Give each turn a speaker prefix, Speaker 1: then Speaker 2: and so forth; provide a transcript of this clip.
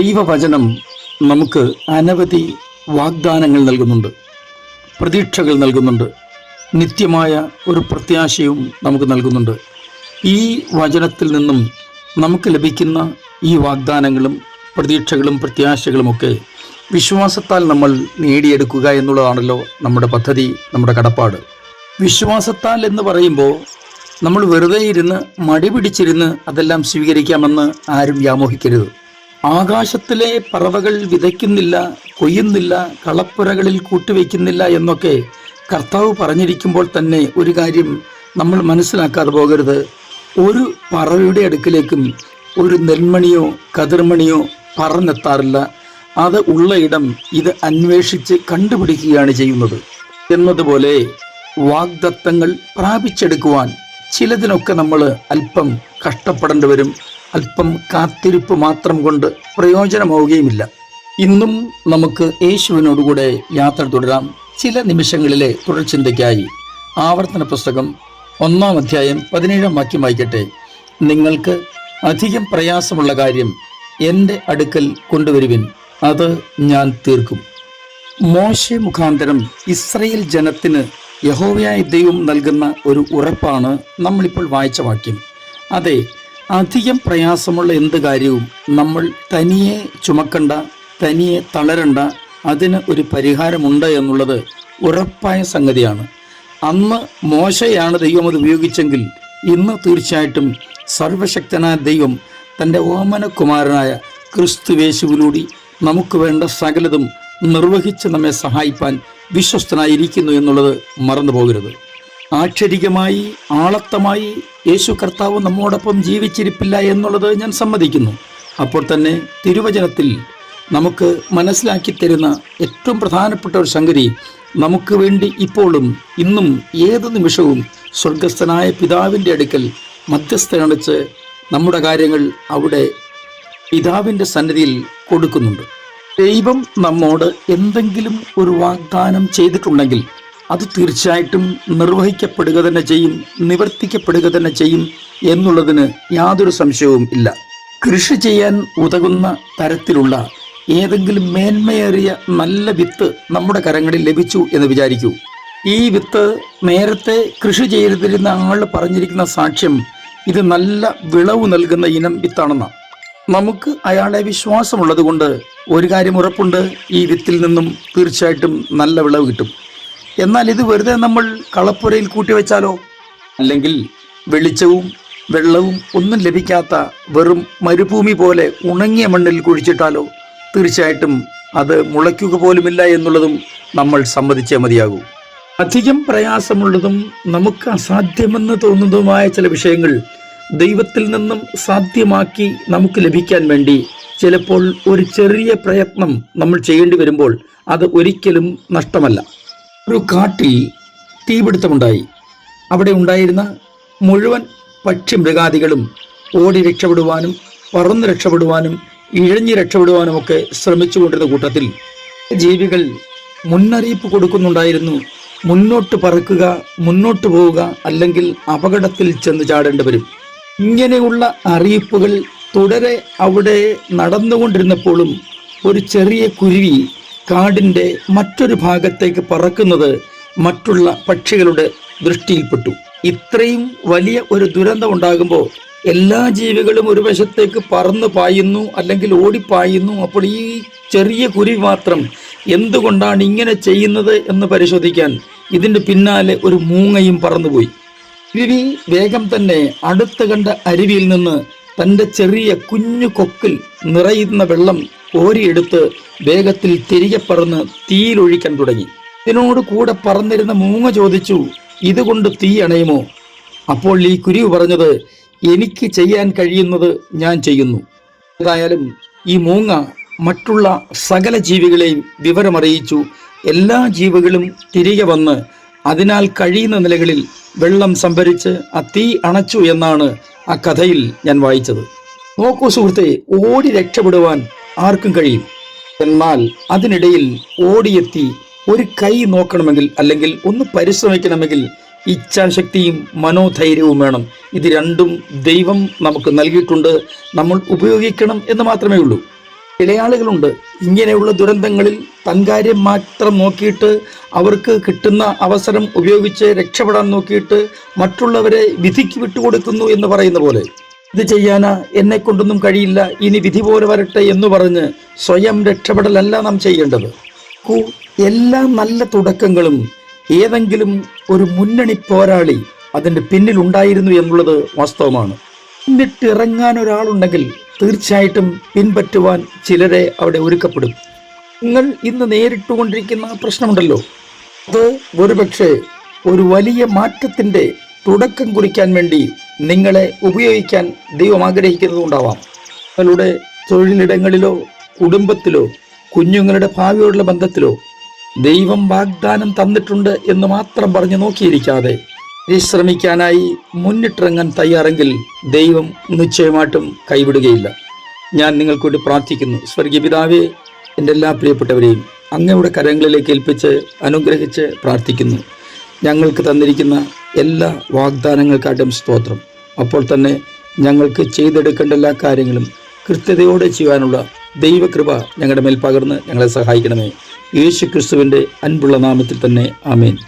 Speaker 1: ദൈവവചനം നമുക്ക് അനവധി വാഗ്ദാനങ്ങൾ നൽകുന്നുണ്ട് പ്രതീക്ഷകൾ നൽകുന്നുണ്ട് നിത്യമായ ഒരു പ്രത്യാശയും നമുക്ക് നൽകുന്നുണ്ട്. ഈ വചനത്തിൽ നിന്നും നമുക്ക് ലഭിക്കുന്ന ഈ വാഗ്ദാനങ്ങളും പ്രതീക്ഷകളും പ്രത്യാശകളുമൊക്കെ വിശ്വാസത്താൽ നമ്മൾ നേടിയെടുക്കുക എന്നുള്ളതാണല്ലോ നമ്മുടെ പദ്ധതി നമ്മുടെ കടപ്പാട്. വിശ്വാസത്താൽ എന്ന് പറയുമ്പോൾ നമ്മൾ വെറുതെ ഇരുന്ന് മടി പിടിച്ചിരുന്ന് അതെല്ലാം സ്വീകരിക്കാമെന്ന് ആരും വ്യാമോഹിക്കരുത്. ആകാശത്തിലെ പറവകൾ വിതയ്ക്കുന്നില്ല കൊയ്യുന്നില്ല കളപ്പുരകളിൽ കൂട്ടിവെക്കുന്നില്ല എന്നൊക്കെ കർത്താവ് പറഞ്ഞിരിക്കുമ്പോൾ തന്നെ ഒരു കാര്യം നമ്മൾ മനസ്സിലാക്കാതെ പോകരുത്. ഒരു പറവയുടെ അടുക്കിലേക്കും ഒരു നെൽമണിയോ കതിർമണിയോ പറന്നെത്താറില്ല. അത് ഉള്ള ഇടം ഇത് അന്വേഷിച്ച് കണ്ടുപിടിക്കുകയാണ് ചെയ്യുന്നത്. എന്നതുപോലെ വാഗ്ദത്തങ്ങൾ പ്രാപിച്ചെടുക്കുവാൻ ചിലതിനൊക്കെ നമ്മൾ അല്പം കഷ്ടപ്പെടേണ്ടി വരും. അല്പം കാത്തിരിപ്പ് മാത്രം കൊണ്ട് പ്രയോജനമാവുകയുമില്ല ഇന്നും നമുക്ക് യേശുവിനോടുകൂടെ യാത്ര തുടരാം. ചില നിമിഷങ്ങളിലെ തുടർചിന്തയ്ക്കായി. ആവർത്തന പുസ്തകം ഒന്നാം അധ്യായം പതിനേഴാം വാക്യം വായിക്കട്ടെ. നിങ്ങൾക്ക് അധികം പ്രയാസമുള്ള കാര്യം എന്റെ അടുക്കൽ കൊണ്ടുവരുവിൻ. അത് ഞാൻ തീർക്കും. മോശ മുഖാന്തരം ഇസ്രയേൽ ജനത്തിന് യഹോവയായ ദൈവം നൽകുന്ന ഒരു ഉറപ്പാണ് നമ്മളിപ്പോൾ വായിച്ച വാക്യം. അതെ അധികം പ്രയാസമുള്ള എന്ത് കാര്യവും നമ്മൾ തനിയെ ചുമക്കണ്ട തനിയെ തളരണ്ട അതിന് ഒരു പരിഹാരമുണ്ട് എന്നുള്ളത് ഉറപ്പായ സംഗതിയാണ്. അന്ന് മോശയാണ് ദൈവം അത് ഉപയോഗിച്ചെങ്കിൽ ഇന്ന് തീർച്ചയായിട്ടും സർവശക്തനായ ദൈവം തന്റെ ഓമനകുമാരനായ ക്രിസ്തുവേശുവിലൂടി നമുക്ക് വേണ്ട സകലതും നിർവഹിച്ച് നമ്മെ സഹായിപ്പാൻ വിശ്വസ്തനായിരിക്കുന്നു എന്നുള്ളത് മറന്നു പോകരുത് ആക്ഷരികമായി ആളത്തമായി യേശു കർത്താവ് നമ്മോടൊപ്പം ജീവിച്ചിരിപ്പില്ല എന്നുള്ളത് ഞാൻ സമ്മതിക്കുന്നു. അപ്പോൾ തന്നെ തിരുവചനത്തിൽ നമുക്ക് മനസ്സിലാക്കി തരുന്ന ഏറ്റവും പ്രധാനപ്പെട്ട ഒരു സംഗതി നമുക്ക് വേണ്ടി ഇപ്പോഴും ഇന്നും ഏത് നിമിഷവും സ്വർഗസ്ഥനായ പിതാവിന്റെ അടുക്കൽ മധ്യസ്ഥ കാണിച്ച് നമ്മുടെ കാര്യങ്ങൾ അവിടെ പിതാവിന്റെ സന്നിധിയിൽ കൊടുക്കുന്നുണ്ട്. ദൈവം നമ്മോട് എന്തെങ്കിലും ഒരു വാഗ്ദാനം ചെയ്തിട്ടുണ്ടെങ്കിൽ അത് തീർച്ചയായിട്ടും നിർവഹിക്കപ്പെടുക തന്നെ ചെയ്യും നിവർത്തിക്കപ്പെടുക തന്നെ ചെയ്യും എന്നുള്ളതിന് യാതൊരു സംശയവും ഇല്ല. കൃഷി ചെയ്യാൻ ഉതകുന്ന തരത്തിലുള്ള ഏതെങ്കിലും മേന്മയേറിയ നല്ല വിത്ത് നമ്മുടെ കരങ്ങളിൽ ലഭിച്ചു എന്ന് വിചാരിക്കൂ. ഈ വിത്ത് നേരത്തെ കൃഷി ചെയ്തിരുന്ന ആൾ പറഞ്ഞിരിക്കുന്ന സാക്ഷ്യം ഇത് നല്ല വിളവ് നൽകുന്ന ഇനം വിത്താണെന്നാണ് നമുക്ക് അയാളെ വിശ്വാസമുള്ളത് കൊണ്ട് ഒരു കാര്യം ഉറപ്പുണ്ട് ഈ വിത്തിൽ നിന്നും തീർച്ചയായിട്ടും നല്ല വിളവ് കിട്ടും. എന്നാൽ ഇത് വെറുതെ നമ്മൾ കളപ്പുരയിൽ കൂട്ടിവെച്ചാലോ? അല്ലെങ്കിൽ വെളിച്ചവും വെള്ളവും ഒന്നും ലഭിക്കാത്ത വെറും മരുഭൂമി പോലെ ഉണങ്ങിയ മണ്ണിൽ കുഴിച്ചിട്ടാലോ? തീർച്ചയായിട്ടും അത് മുളയ്ക്കുക പോലുമില്ല എന്നുള്ളതും നമ്മൾ സമ്മതിച്ചേ മതിയാകൂ. അധികം പ്രയാസമുള്ളതും നമുക്ക് അസാധ്യമെന്ന് തോന്നുന്നതുമായ ചില വിഷയങ്ങൾ ദൈവത്തിൽ നിന്നും സാധ്യമാക്കി നമുക്ക് ലഭിക്കാൻ വേണ്ടി ചിലപ്പോൾ ഒരു ചെറിയ പ്രയത്നം നമ്മൾ ചെയ്യേണ്ടി വരുമ്പോൾ അത് ഒരിക്കലും നഷ്ടമല്ല. ഒരു കാട്ടിൽ തീപിടുത്തമുണ്ടായി. അവിടെ ഉണ്ടായിരുന്ന മുഴുവൻ പക്ഷിമൃഗാദികളും ഓടി രക്ഷപ്പെടുവാനും പറന്ന് രക്ഷപ്പെടുവാനും ഇഴഞ്ഞ് രക്ഷപ്പെടുവാനുമൊക്കെ ശ്രമിച്ചുകൊണ്ടിരുന്ന കൂട്ടത്തിൽ ജീവികൾ മുന്നറിയിപ്പ് കൊടുക്കുന്നുണ്ടായിരുന്നു. മുന്നോട്ട് പറക്കുക മുന്നോട്ട് പോവുക അല്ലെങ്കിൽ അപകടത്തിൽ ചെന്ന് ചാടേണ്ടി വരും. ഇങ്ങനെയുള്ള അറിയിപ്പുകൾ തുടരെ അവിടെ നടന്നുകൊണ്ടിരുന്നപ്പോഴും ഒരു ചെറിയ കുരുവി കാടിന്റെ മറ്റൊരു ഭാഗത്തേക്ക് പറക്കുന്നത് മറ്റുള്ള പക്ഷികളുടെ ദൃഷ്ടിയിൽപ്പെട്ടു. ഇത്രയും വലിയ ഒരു ദുരന്തം ഉണ്ടാകുമ്പോൾ എല്ലാ ജീവികളും ഒരു വശത്തേക്ക് പറന്നു പായുന്നു അല്ലെങ്കിൽ ഓടിപ്പായുന്നു. അപ്പോൾ ഈ ചെറിയ കുരുവി മാത്രം എന്തുകൊണ്ടാണ് ഇങ്ങനെ ചെയ്യുന്നത് എന്ന് പരിശോധിക്കാൻ ഇതിന്റെ പിന്നാലെ ഒരു മൂങ്ങയും പറന്നുപോയി. കുരുവി വേഗം തന്നെ അടുത്ത കണ്ട അരുവിയിൽ നിന്ന് തന്റെ ചെറിയ കുഞ്ഞു കൊക്കിൽ നിറയുന്ന വെള്ളം കോരിയെടുത്ത് വേഗത്തിൽ തിരികെ പറന്ന് തീയിലൊഴിക്കാൻ തുടങ്ങി. ഇതിനോട് കൂടെ പറന്നിരുന്ന മൂങ്ങ ചോദിച്ചു ഇതുകൊണ്ട് തീ അണയുമോ? അപ്പോൾ ഈ കുരുവ് പറഞ്ഞത് എനിക്ക് ചെയ്യാൻ കഴിയുന്നത് ഞാൻ ചെയ്യുന്നു. ഏതായാലും ഈ മൂങ്ങ മറ്റുള്ള സകല ജീവികളെയും വിവരമറിയിച്ചു. എല്ലാ ജീവികളും തിരികെ വന്ന് അതിനാൽ കഴിയുന്ന നിലകളിൽ വെള്ളം സംഭരിച്ച് ആ തീ അണച്ചു എന്നാണ് ആ കഥയിൽ ഞാൻ വായിച്ചത്. നോക്കൂ സുഹൃത്തെ ഓടി രക്ഷപ്പെടുവാൻ ആർക്കും കഴിയും. എന്നാൽ അതിനിടയിൽ ഓടിയെത്തി ഒരു കൈ നോക്കണമെങ്കിൽ അല്ലെങ്കിൽ ഒന്ന് പരിശ്രമിക്കണമെങ്കിൽ ഇച്ഛാശക്തിയും മനോധൈര്യവും വേണം. ഇത് രണ്ടും ദൈവം നമുക്ക് നൽകിയിട്ടുണ്ട്. നമ്മൾ ഉപയോഗിക്കണം എന്ന് മാത്രമേ ഉള്ളൂ. ഇളയാളുകളുണ്ട് ഇങ്ങനെയുള്ള ദുരന്തങ്ങളിൽ തൻകാര്യം മാത്രം നോക്കിയിട്ട് അവർക്ക് കിട്ടുന്ന അവസരം ഉപയോഗിച്ച് രക്ഷപ്പെടാൻ നോക്കിയിട്ട് മറ്റുള്ളവരെ വിധിക്ക് വിട്ടുകൊടുക്കുന്നു എന്ന് പറയുന്ന പോലെ. ഇത് ചെയ്യാനാ എന്നെ കൊണ്ടൊന്നും കഴിയില്ല. ഇനി വിധി പോലെ വരട്ടെ എന്ന് പറഞ്ഞ് സ്വയം രക്ഷപ്പെടലല്ല നാം ചെയ്യേണ്ടത്. എല്ലാ നല്ല തുടക്കങ്ങളും ഏതെങ്കിലും ഒരു മുന്നണി പോരാളി അതിന്റെ പിന്നിലുണ്ടായിരുന്നു എന്നുള്ളത് വാസ്തവമാണ്. എന്നിട്ട് ഇറങ്ങാൻ ഒരാളുണ്ടെങ്കിൽ തീർച്ചയായിട്ടും പിൻപറ്റുവാൻ ചിലരെ അവിടെ ഒരുക്കപ്പെടും. നിങ്ങൾ ഇന്ന് നേരിട്ടുകൊണ്ടിരിക്കുന്ന പ്രശ്നമുണ്ടല്ലോ. അത് ഒരുപക്ഷെ ഒരു വലിയ മാറ്റത്തിന്റെ തുടക്കം കുറിക്കാൻ വേണ്ടി നിങ്ങളെ ഉപയോഗിക്കാൻ ദൈവം ആഗ്രഹിക്കുന്നതുണ്ടാവാം നിങ്ങളുടെ തൊഴിലിടങ്ങളിലോ കുടുംബത്തിലോ കുഞ്ഞുങ്ങളുടെ ഭാവിയോടുള്ള ബന്ധത്തിലോ ദൈവം വാഗ്ദാനം തന്നിട്ടുണ്ട് എന്ന് മാത്രം പറഞ്ഞു നോക്കിയിരിക്കാതെ പരിശ്രമിക്കാനായി മുന്നിട്ടിറങ്ങാൻ തയ്യാറെങ്കിൽ ദൈവം നിശ്ചയമായിട്ടും കൈവിടുകയില്ല. ഞാൻ നിങ്ങൾക്ക് വേണ്ടി പ്രാർത്ഥിക്കുന്നു. സ്വർഗീയ പിതാവേ എന്റെ എല്ലാ പ്രിയപ്പെട്ടവരെയും അങ്ങയുടെ കരങ്ങളിലേക്ക് ഏൽപ്പിച്ച് അനുഗ്രഹിച്ച് പ്രാർത്ഥിക്കുന്നു. ഞങ്ങൾക്ക് തന്നിരിക്കുന്ന എല്ലാ വാഗ്ദാനങ്ങൾക്കാട്ടും സ്തോത്രം. അപ്പോൾ തന്നെ ഞങ്ങൾക്ക് ചെയ്തെടുക്കേണ്ട എല്ലാ കാര്യങ്ങളും കൃത്യതയോടെ ചെയ്യാനുള്ള ദൈവകൃപ ഞങ്ങളുടെ മേൽ പകർന്ന് ഞങ്ങളെ സഹായിക്കണമേ. യേശു ക്രിസ്തുവിന്റെ അൻപുള്ള നാമത്തിൽ തന്നെ ആമേൻ.